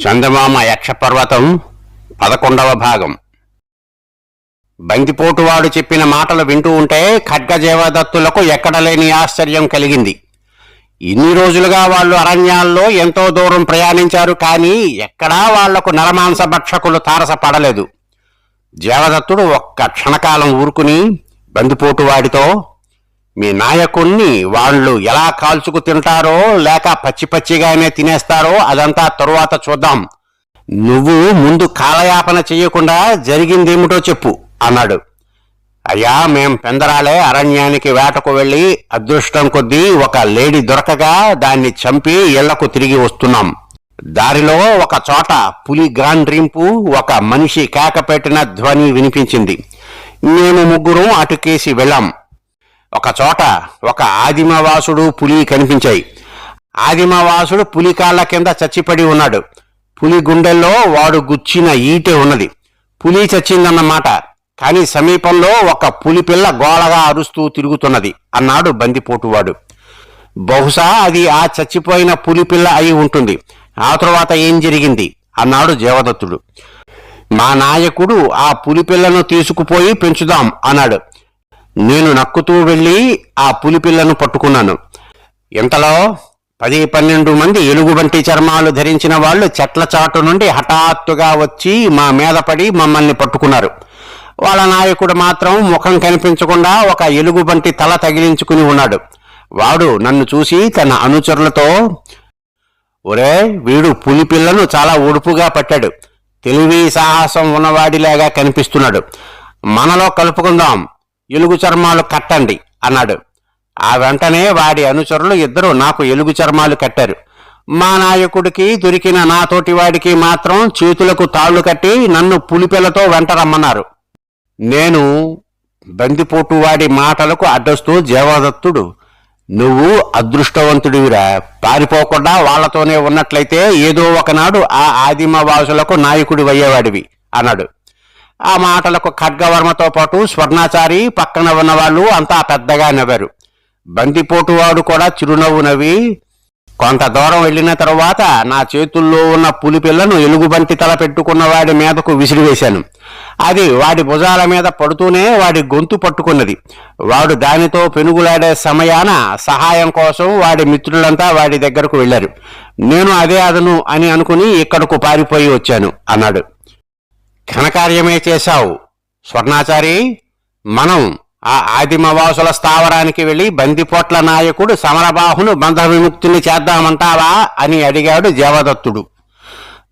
చందమామ యక్షపర్వతం పదకొండవ భాగం. బందిపోటువాడు చెప్పిన మాటలు వింటూ ఉంటే ఖడ్గజేవదత్తులకు ఎక్కడలేని ఆశ్చర్యం కలిగింది. ఇన్ని రోజులుగా వాళ్ళు అరణ్యాల్లో ఎంతో దూరం ప్రయాణించారు కానీ ఎక్కడా వాళ్ళకు నరమాంస భక్షకులు తారసపడలేదు. జేవదత్తుడు ఒక్క క్షణకాలం ఊరుకుని బందిపోటువాడితో మీ నాయకుణ్ణి వాళ్ళు ఎలా కాల్చుకు తింటారో లేక పచ్చి పచ్చిగానే తినేస్తారో అదంతా తరువాత చూద్దాం. నువ్వు ముందు కాలయాపన చెయ్యకుండా జరిగిందేమిటో చెప్పు అన్నాడు. అయ్యా మేం పెందరాలే అరణ్యానికి వేటకు వెళ్ళి అదృష్టం కొద్దీ ఒక లేడీ దొరకగా దాన్ని చంపి ఇళ్ళకు తిరిగి వస్తున్నాం. దారిలో ఒక చోట పులి గాండ్రింపు ఒక మనిషి కేక పెట్టిన ధ్వని వినిపించింది. మేము ముగ్గురం అటుకేసి వెళ్ళాం. ఒక చోట ఒక ఆదిమవాసుడు పులి కనిపించాయి. ఆదిమవాసుడు పులి కాళ్ళ కింద చచ్చిపడి ఉన్నాడు. పులి గుండెల్లో వాడు గుచ్చిన ఈటె ఉన్నది. పులి చచ్చిందన్నమాట. కానీ సమీపంలో ఒక పులి పిల్ల గోళగా అరుస్తూ తిరుగుతున్నది అన్నాడు బందిపోటువాడు. బహుశా అది ఆ చచ్చిపోయిన పులి పిల్ల అయి ఉంటుంది. ఆ తరువాత ఏం జరిగింది? అన్నాడు జీవదత్తుడు మా నాయకుడు ఆ పులిపిల్లను తీసుకుపోయి పెంచుదాం అన్నాడు. నేను నక్కుతూ వెళ్ళి ఆ పులిపిల్లను పట్టుకున్నాను. ఇంతలో పది పన్నెండు మంది ఎలుగుబంటి చర్మాలు ధరించిన వాళ్ళు చెట్ల చాటు నుండి హఠాత్తుగా వచ్చి మా మీద పడి మమ్మల్ని పట్టుకున్నారు. వాళ్ళ నాయకుడు మాత్రం ముఖం కనిపించకుండా ఒక ఎలుగుబంటి తల తగిలించుకుని ఉన్నాడు. వాడు నన్ను చూసి తన అనుచరులతో ఒరే వీడు పులిపిల్లను చాలా ఒడుపుగా పట్టాడు. తెలివి సాహసం ఉన్నవాడిలాగా కనిపిస్తున్నాడు. మనలో కలుపుకుందాం. ఎలుగు చర్మాలు కట్టండి అన్నాడు. ఆ వెంటనే వాడి అనుచరులు ఇద్దరు నాకు ఎలుగు చర్మాలు కట్టారు. మా నాయకుడికి దొరికిన నాతోటి వాడికి మాత్రం చేతులకు తాళ్ళు కట్టి నన్ను పులిపిల్లతో వెంట రమ్మన్నారు. నేను బందిపోటు వాడి మాటలకు అడ్డస్తూ జీవదత్తుడు నువ్వు అదృష్టవంతుడివిరా. పారిపోకుండా వాళ్ళతోనే ఉన్నట్లయితే ఏదో ఒకనాడు ఆ ఆదిమ నాయకుడివయ్యేవాడివి నాయకుడి అన్నాడు. ఆ మాటలకు ఖడ్గవర్మతో పాటు స్వర్ణాచారి పక్కన ఉన్న వాళ్ళు అంతా పెద్దగా నవ్వారు. బందిపోటువాడు కూడా చిరునవ్వు నవ్వి కొంత దూరం వెళ్ళిన తరువాత నా చేతుల్లో ఉన్న పులి పిల్లను ఎలుగుబంటి తల పెట్టుకున్న వాడి మీదకు విసిరివేశాను. అది వాడి భుజాల మీద పడుతూనే వాడి గొంతు పట్టుకున్నది. వాడు దానితో పెనుగులాడే సమయాన సహాయం కోసం వాడి మిత్రులంతా వాడి దగ్గరకు వెళ్ళారు నేను అదే అదను అని అనుకుని ఇక్కడకు పారిపోయి వచ్చాను అన్నాడు. ఘనకార్యమే చేశావు. స్వర్ణాచారి మనం ఆ ఆదిమవాసుల స్థావరానికి వెళ్ళి బందిపోట్ల నాయకుడు సమరబాహును బంధ విముక్తిని చేద్దామంటావా అని అడిగాడు దేవదత్తుడు.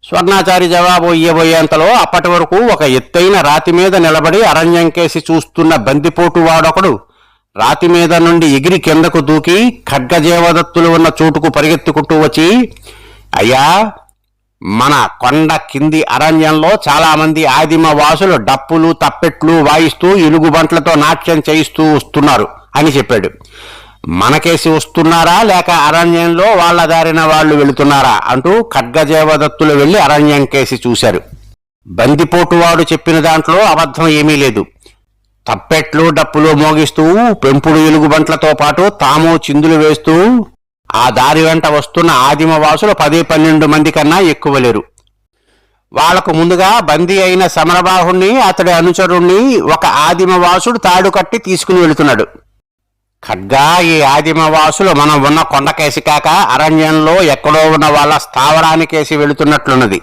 స్వర్ణాచారి జవాబు ఇయ్యబోయేంతలో అప్పటి వరకు ఒక ఎత్తైన రాతి మీద నిలబడి అరణ్యం కేసి చూస్తున్న బందిపోటు వాడొకడు రాతి మీద నుండి ఎగిరి కిందకు దూకి ఖడ్గజేవదత్తులు ఉన్న చోటుకు పరిగెత్తుకుంటూ వచ్చి అయ్యా మన కొండ కింది అరణ్యంలో చాలామంది ఆదిమ వాసులు డప్పులు తప్పెట్లు వాయిస్తూ ఎలుగుబంట్లతో నాట్యం చేయిస్తూ వస్తున్నారు అని చెప్పాడు. మనకేసి వస్తున్నారా లేక అరణ్యంలో వాళ్ళ దారిన వాళ్ళు వెళుతున్నారా అంటూ ఖడ్గజేవదత్తులు వెళ్ళి అరణ్యం కేసి చూశారు బందిపోటువాడు చెప్పిన దాంట్లో అబద్ధం ఏమీ లేదు. తప్పెట్లు డప్పులు మోగిస్తూ పెంపుడు ఎలుగుబంట్లతో పాటు తాము చిందులు వేస్తూ ఆ దారి వెంట వస్తున్న ఆదిమ వాసులు పది పన్నెండు మంది కన్నా ఎక్కువ లేరు. వాళ్ళకు ముందుగా బందీ అయిన సమరబాహుణ్ణి అతడి అనుచరుణ్ణి ఒక ఆదిమవాసుడు తాడు కట్టి తీసుకుని వెళుతున్నాడు. ఖడ్గా ఈ ఆదిమవాసులు మనం ఉన్న కొండకేసి కాక అరణ్యంలో ఎక్కడో ఉన్న వాళ్ళ స్థావరానికేసి వెళుతున్నట్లున్నది.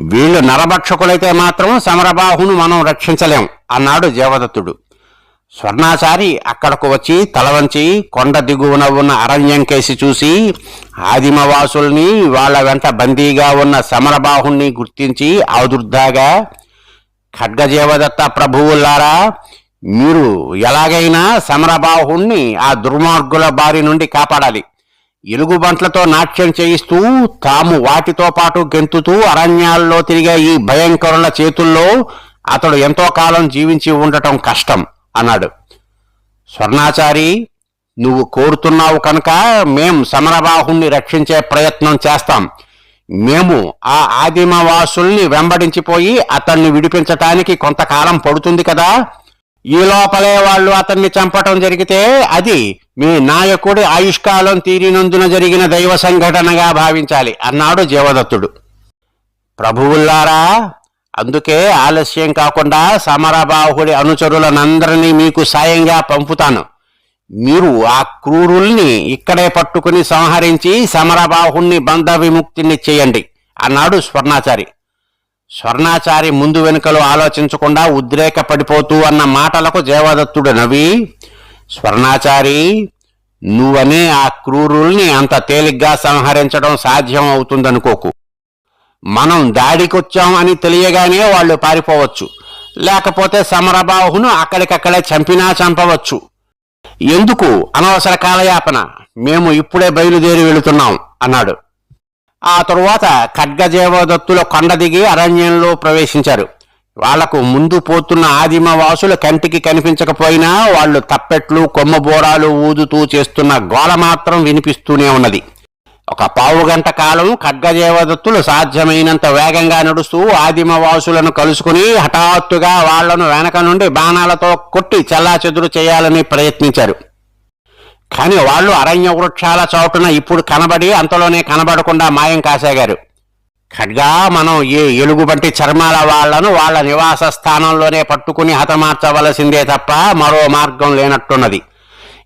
వీళ్ళు నరభక్షకులైతే మాత్రం సమరబాహును మనం రక్షించలేం అన్నాడు దేవదత్తుడు. స్వర్ణాచారి అక్కడకు వచ్చి తలవంచి కొండ దిగువన ఉన్న అరణ్యం కేసి చూసి ఆదిమవాసుల్ని వాళ్ళ వెంట బందీగా ఉన్న సమరబాహుణ్ణి గుర్తించి ఆదుర్దాగా ఖడ్గజేవదత్త ప్రభువులారా మీరు ఎలాగైనా సమరబాహుణ్ణి ఆ దుర్మార్గుల బారి నుండి కాపాడాలి. ఎలుగుబంట్లతో నాట్యం చేయిస్తూ తాము వాటితో పాటు గెంతుతూ అరణ్యాల్లో తిరిగే ఈ భయంకరుల చేతుల్లో అతడు ఎంతో కాలం జీవించి ఉండటం కష్టం. అన్నాడు. స్వర్ణాచారి నువ్వు కోరుతున్నావు కనుక మేం సమరబాహుణ్ణి రక్షించే ప్రయత్నం చేస్తాం. మేము ఆ ఆదిమవాసుల్ని వెంబడించిపోయి అతన్ని విడిపించటానికి కొంతకాలం పడుతుంది కదా. ఈ లోపలే వాళ్ళు అతన్ని చంపటం జరిగితే అది మీ నాయకుడి ఆయుష్కాలం తీరినందున జరిగిన దైవ సంఘటనగా భావించాలి అన్నాడు జీవదత్తుడు. ప్రభువుల్లారా అందుకే ఆలస్యం కాకుండా సమరబాహుడి అనుచరులనందరినీ మీకు సాయంగా పంపుతాను. మీరు ఆ క్రూరుల్ని ఇక్కడే పట్టుకుని సంహరించి సమరబాహుణ్ణి బంధ విముక్తిని చేయండి. అన్నాడు స్వర్ణాచారి. స్వర్ణాచారి ముందు వెనుకలు ఆలోచించకుండా ఉద్రేక పడిపోతూ అన్న మాటలకు దేవదత్తుడు నవ్వి స్వర్ణాచారి నువ్వనే ఆ క్రూరుల్ని అంత తేలిగ్గా సంహరించడం సాధ్యం అవుతుందనుకోకు. మనం దాడికొచ్చాం అని తెలియగానే వాళ్ళు పారిపోవచ్చు. లేకపోతే సమరబాహును అక్కడికక్కడే చంపినా చంపవచ్చు. ఎందుకు? అనవసర కాలయాపన. మేము ఇప్పుడే బయలుదేరి వెళుతున్నాం అన్నాడు. ఆ తరువాత ఖడ్గజేవదత్తుల కొండ దిగి అరణ్యంలో ప్రవేశించారు. వాళ్ళకు ముందు పోతున్న ఆదిమ వాసులు కంటికి కనిపించకపోయినా వాళ్ళు తప్పెట్లు కొమ్మబోరాలు ఊదుతూ చేస్తున్న గోల మాత్రం వినిపిస్తూనే ఉన్నది. ఒక పావు గంట కాలం ఖడ్గజేవదత్తులు సాధ్యమైనంత వేగంగా నడుస్తూ ఆదిమవాసులను కలుసుకుని హఠాత్తుగా వాళ్ళను వెనక నుండి బాణాలతో కొట్టి చెల్లాచెదురు చేయాలని ప్రయత్నించారు. కాని వాళ్ళు అరణ్య వృక్షాల చోటున ఇప్పుడు కనబడి అంతలోనే కనబడకుండా మాయం కాసాగారు. ఖడ్గా మనం ఏ ఎలుగుబంటి చర్మాల వాళ్ళను వాళ్ళ నివాస స్థానంలోనే పట్టుకుని హతమార్చవలసిందే తప్ప మరో మార్గం లేనట్టున్నది.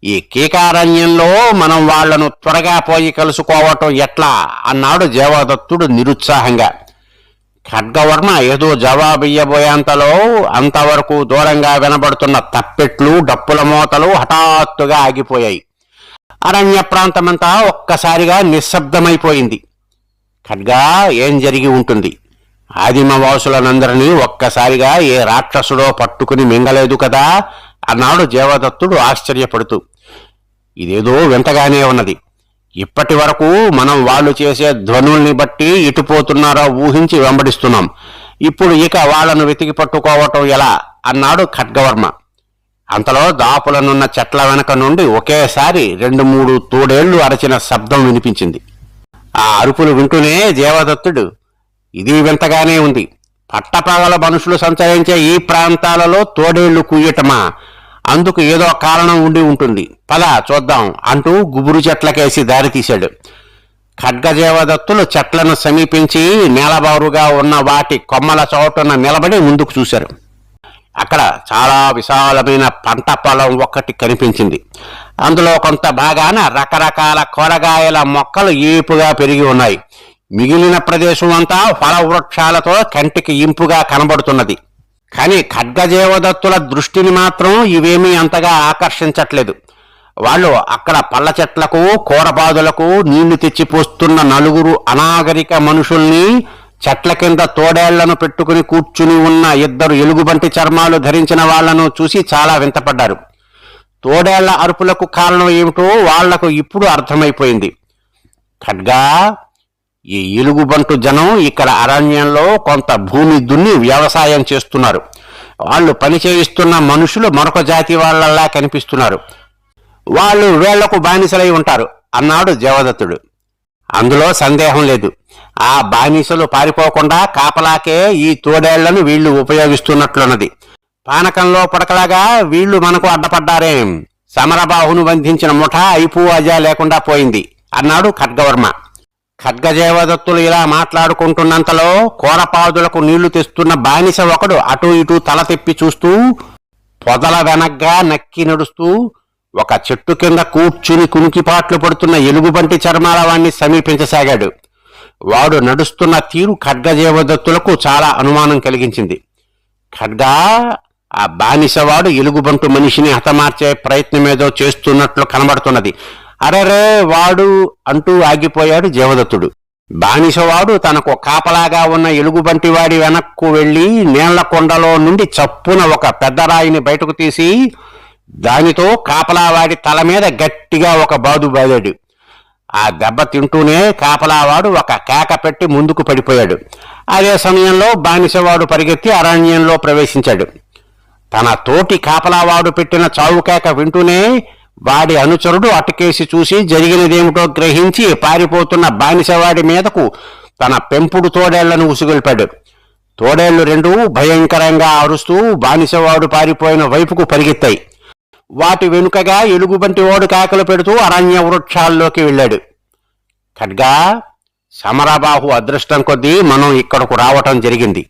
ఈ కీకారణ్యంలో మనం వాళ్ళను త్వరగా పోయి కలుసుకోవటం ఎట్లా? అన్నాడు దేవదత్తుడు నిరుత్సాహంగా. ఖడ్గవర్మ ఏదో జవాబియ్యబోయేంతలో అంతవరకు దూరంగా వినబడుతున్న తప్పెట్లు డప్పుల మూతలు హఠాత్తుగా ఆగిపోయాయి. అరణ్య ప్రాంతమంతా ఒక్కసారిగా నిశ్శబ్దమైపోయింది. ఖడ్గా ఏం జరిగి ఉంటుంది? ఆదిమవాసులనందరినీ ఒక్కసారిగా ఏ రాక్షసుడో పట్టుకుని మింగలేదు కదా? అన్నాడు దేవదత్తుడు ఆశ్చర్యపడుతూ ఇదేదో వింతగానే ఉన్నది. ఇప్పటి వరకు మనం వాళ్ళు చేసే ధ్వనుల్ని బట్టి ఇటుపోతున్నారో ఊహించి వెంబడిస్తున్నాం. ఇప్పుడు ఇక వాళ్ళను వెతికి పట్టుకోవటం ఎలా? అన్నాడు ఖడ్గవర్మ. అంతలో దాపులనున్న చెట్ల వెనక నుండి ఒకేసారి రెండు మూడు తోడేళ్ళు అరచిన శబ్దం వినిపించింది. ఆ అరుపులు వింటూనే దేవదత్తుడు ఇది వింతగానే ఉంది. పట్టపగల మనుషులు సంచరించే ఈ ప్రాంతాలలో తోడేళ్ళు కుయ్యటమా అందుకు ఏదో కారణం ఉండి ఉంటుంది. పద చూద్దాం. అంటూ గుబురు చెట్లకేసి దారి తీశాడు. ఖడ్గజేవదత్తులు చెట్లను సమీపించి నేలబారుగా ఉన్న వాటి కొమ్మల చోటున నిలబడి ముందుకు చూశారు. అక్కడ చాలా విశాలమైన పంట పొలం ఒక్కటి కనిపించింది. అందులో కొంత భాగాన రకరకాల కూరగాయల మొక్కలు ఏపుగా పెరిగి ఉన్నాయి. మిగిలిన ప్రదేశం అంతా ఫల వృక్షాలతో కంటికి ఇంపుగా కనబడుతున్నది. కానీ ఖడ్గజేవదత్తుల దృష్టిని మాత్రం ఇవేమీ అంతగా ఆకర్షించట్లేదు. వాళ్ళు అక్కడ పళ్ళ చెట్లకు కూరపాదులకు నీళ్ళు తెచ్చిపోస్తున్న నలుగురు అనాగరిక మనుషుల్ని చెట్ల కింద తోడేళ్ళను పెట్టుకుని కూర్చుని ఉన్న ఇద్దరు ఎలుగుబంటి చర్మాలు ధరించిన వాళ్ళను చూసి చాలా వింతపడ్డారు. తోడేళ్ళ అరుపులకు కారణం ఏమిటో వాళ్ళకు ఇప్పుడు అర్థమైపోయింది. ఖడ్గా ఈ ఎలుగుబంటు జనం ఇక్కడ అరణ్యంలో కొంత భూమి దున్ని వ్యవసాయం చేస్తున్నారు. వాళ్ళు పని చేయిస్తున్న మనుషులు మరొక జాతి వాళ్ళలా కనిపిస్తున్నారు. వాళ్ళు వేళ్ళకు బానిసలై ఉంటారు. అన్నాడు జవదత్తుడు అందులో సందేహం లేదు. ఆ బానిసలు పారిపోకుండా కాపలాకే ఈ తోడేళ్ళను వీళ్ళు ఉపయోగిస్తున్నట్లున్నది. పానకంలో పడకలాగా వీళ్ళు మనకు అడ్డపడ్డారేం. సమరబాహును బంధించిన ముఠా అయిపూ అజా లేకుండా పోయింది అన్నాడు ఖడ్గవర్మ. ఖడ్గజేవదత్తులు ఇలా మాట్లాడుకుంటున్నంతలో కోరపాదులకు నీళ్ళు తెస్తున్న బానిస ఒకడు అటూ ఇటూ తల తెప్పి చూస్తూ పొదల వెనగ్గా నక్కి నడుస్తూ ఒక చెట్టు కింద కూర్చుని కునికిపాట్లు పడుతున్న ఎలుగుబంటి చర్మాల వాణ్ణి సమీపించసాగాడు. వాడు నడుస్తున్న తీరు ఖడ్గజేవదత్తులకు చాలా అనుమానం కలిగించింది. ఖడ్గా ఆ బానిసవాడు ఎలుగుబంటు మనిషిని హతమార్చే ప్రయత్నమేదో చేస్తున్నట్లు కనబడుతున్నది. అరెరే వాడు అంటూ ఆగిపోయాడు జీవదత్తుడు. బానిసవాడు తనకు కాపలాగా ఉన్న ఎలుగుబంటివాడి వెనక్కు వెళ్ళి నీళ్ళ కొండలో నుండి చప్పున ఒక పెద్ద రాయిని బయటకు తీసి దానితో కాపలావాడి తల మీద గట్టిగా ఒక బాదు బాదాడు. ఆ దెబ్బ తింటూనే కాపలావాడు ఒక కేక పెట్టి ముందుకు పడిపోయాడు. అదే సమయంలో బానిసవాడు పరిగెత్తి అరణ్యంలో ప్రవేశించాడు. తన తోటి కాపలావాడు పెట్టిన చావు కేక వింటూనే వాడి అనుచరుడు అటుకేసి చూసి జరిగినదేమిటో గ్రహించి పారిపోతున్న బానిసవాడి మీదకు తన పెంపుడు తోడేళ్ళను ఉసుగొల్పాడు. తోడేళ్ళు రెండూ భయంకరంగా అరుస్తూ బానిసవాడు పారిపోయిన వైపుకు పరిగెత్తాయి. వాటి వెనుకగా ఎలుగుబంటి ఓడు కాకలు పెడుతూ అరణ్య వృక్షాల్లోకి వెళ్ళాడు. ఖడ్గా సమరబాహు అదృష్టం కొద్దీ మనం ఇక్కడకు రావటం జరిగింది.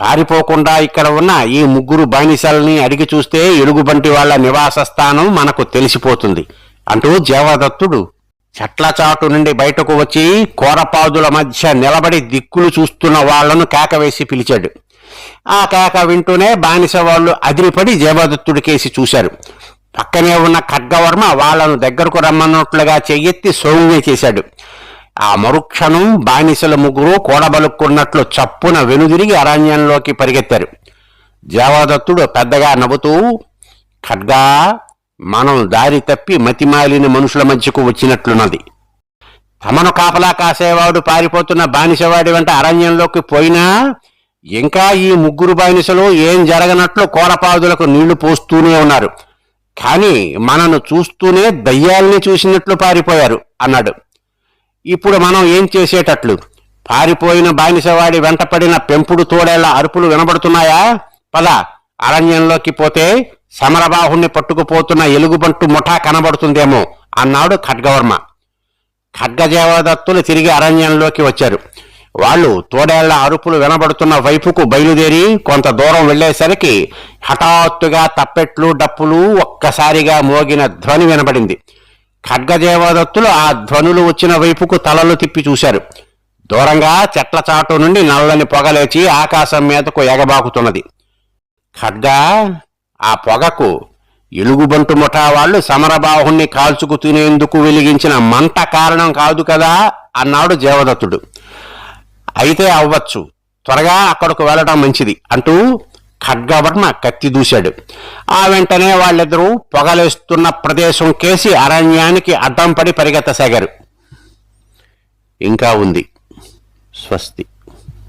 పారిపోకుండా ఇక్కడ ఉన్న ఈ ముగ్గురు బానిసల్ని అడిగి చూస్తే ఎలుగుబంటి వాళ్ళ నివాస స్థానం మనకు తెలిసిపోతుంది. అంటూ జీవదత్తుడు చెట్ల చాటు నుండి బయటకు వచ్చి కోరపాదుల మధ్య నిలబడి దిక్కులు చూస్తున్న వాళ్ళను కేకవేసి పిలిచాడు. ఆ కేక వింటూనే బానిస వాళ్ళు అదిరిపడి దేవదత్తుడి కేసి చూశారు. పక్కనే ఉన్న ఖడ్గవర్మ వాళ్ళను దగ్గరకు రమ్మన్నట్లుగా చెయ్యెత్తి సౌమ్య చేశాడు. ఆ మరుక్షణం బానిసల ముగ్గురు కూడబలుక్కున్నట్లు చప్పున వెనుదిరిగి అరణ్యంలోకి పరిగెత్తారు. దేవదత్తుడు పెద్దగా నవ్వుతూ ఖడ్గా మనం దారి తప్పి మతిమాలిన మనుషుల మధ్యకు వచ్చినట్లున్నది. తమను కాపలా కాసేవాడు పారిపోతున్న బానిసవాడి వెంట అరణ్యంలోకి పోయినా ఇంకా ఈ ముగ్గురు బానిసలు ఏం జరగనట్లు కోరపాదులకు నీళ్ళు పోస్తూనే ఉన్నారు. కానీ మనను చూస్తూనే దయ్యాల్ని చూసినట్లు పారిపోయారు అన్నాడు. ఇప్పుడు మనం ఏం చేసేటట్లు? పారిపోయిన బానిసవాడి వెంటపడిన పెంపుడు తోడేళ్ళ అరుపులు వినబడుతున్నాయా? పద అరణ్యంలోకి పోతే సమరబాహుణ్ణి పట్టుకుపోతున్న ఎలుగుబంటు ముఠా కనబడుతుందేమో అన్నాడు ఖడ్గవర్మ. ఖడ్గజేవదత్తులు తిరిగి అరణ్యంలోకి వచ్చారు. వాళ్ళు తోడేళ్ళ అరుపులు వినబడుతున్న వైపుకు బయలుదేరి కొంత దూరం వెళ్ళేసరికి హఠాత్తుగా తప్పెట్లు డప్పులు ఒక్కసారిగా మోగిన ధ్వని వినబడింది. ఖడ్గదేవదత్తులు ఆ ధ్వనులు వచ్చిన వైపుకు తలలు తిప్పి చూశారు. దూరంగా చెట్ల చాటు నుండి నల్లని పొగలేచి ఆకాశం మీదకు ఎగబాకుతున్నది. ఖడ్గా ఆ పొగకు ఎలుగుబంటు ముఠా వాళ్ళు సమరబాహుణ్ణి కాల్చుకు తినేందుకు వెలిగించిన మంట కారణం కాదు కదా అన్నాడు దేవదత్తుడు. అయితే అవ్వచ్చు. త్వరగా అక్కడకు వెళ్ళడం మంచిది అంటూ ఖడ్గవర్మ కత్తి దూశాడు. ఆ వెంటనే వాళ్ళిద్దరూ పొగలేస్తున్న ప్రదేశం కేసి అరణ్యానికి అడ్డం పడి పరిగెత్తసాగారు. ఇంకా ఉంది. స్వస్తి.